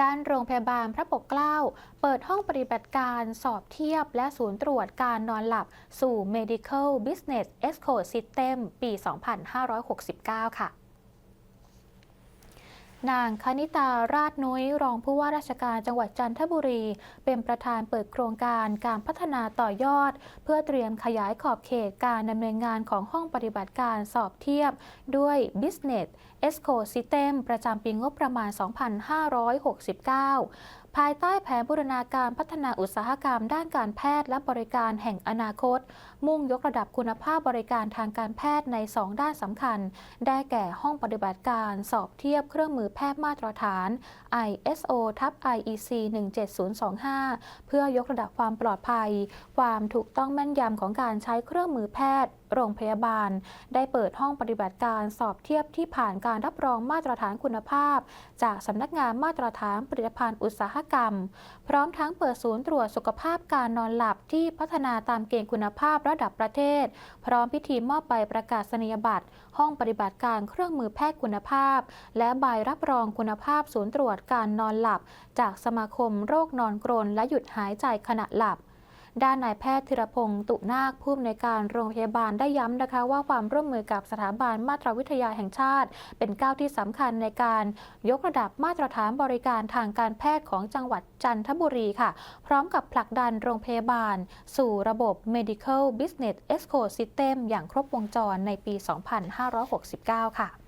ด้านโรงพยาบาลพระปกเกล้า เปิดห้องปฏิบัติการสอบเทียบและศูนย์ตรวจการนอนหลับสู่ Medical Business Ecosystem ปี 2569 ค่ะ นางคณิตาราชนุ้ย รองผู้ว่าราชการจังหวัดจันทบุรี เป็นประธานเปิดโครงการการพัฒนาต่อยอด เพื่อเตรียมขยายขอบเขตการดำเนินงานของห้องปฏิบัติการสอบเทียบ ด้วย Business Ecosystem ประจำปีงบประมาณ 2569ภายใต้แผนบูรณาการพัฒนาอุตสาหกรรมด้านการแพทย์และบริการแห่งอนาคต มุ่งยกระดับคุณภาพบริการทางการแพทย์ใน 2 ด้านสำคัญ ได้แก่ห้องปฏิบัติการสอบเทียบเครื่องมือแพทย์มาตรฐาน ISO ทับ IEC 17025 เพื่อยกระดับความปลอดภัย ความถูกต้องแม่นยำของการใช้เครื่องมือแพทย์ โรงพยาบาล ได้เปิดห้องปฏิบัติการสอบเทียบที่ผ่านการรับรองมาตรฐานคุณภาพ จากสำนักงานมาตรฐานผลิตภัณฑ์อุตสาหกรรม พร้อมทั้งเปิดศูนย์ตรวจสุขภาพการนอนหลับที่พัฒนาตามเกณฑ์คุณภาพระดับประเทศ พร้อมพิธีมอบใบประกาศนียบัตร ห้องปฏิบัติการเครื่องมือแพทย์คุณภาพ และใบรับรองคุณภาพศูนย์ตรวจการนอนหลับ จากสมาคมโรคนอนกรนและหยุดหายใจขณะหลับ ด้านนายแพทย์ธีรพงศ์ตุนาคผู้อำนวยการโรงพยาบาลได้ย้ำนะคะ ว่าความร่วมมือกับสถาบันมาตรวิทยาแห่งชาติ เป็นก้าวที่สำคัญในการยกระดับมาตรฐานบริการทางการแพทย์ของจังหวัดจันทบุรีค่ะ พร้อมกับผลักดันโรงพยาบาล สู่ระบบ Medical Business Ecosystem อย่างครบวงจรในปี 2569 ค่ะ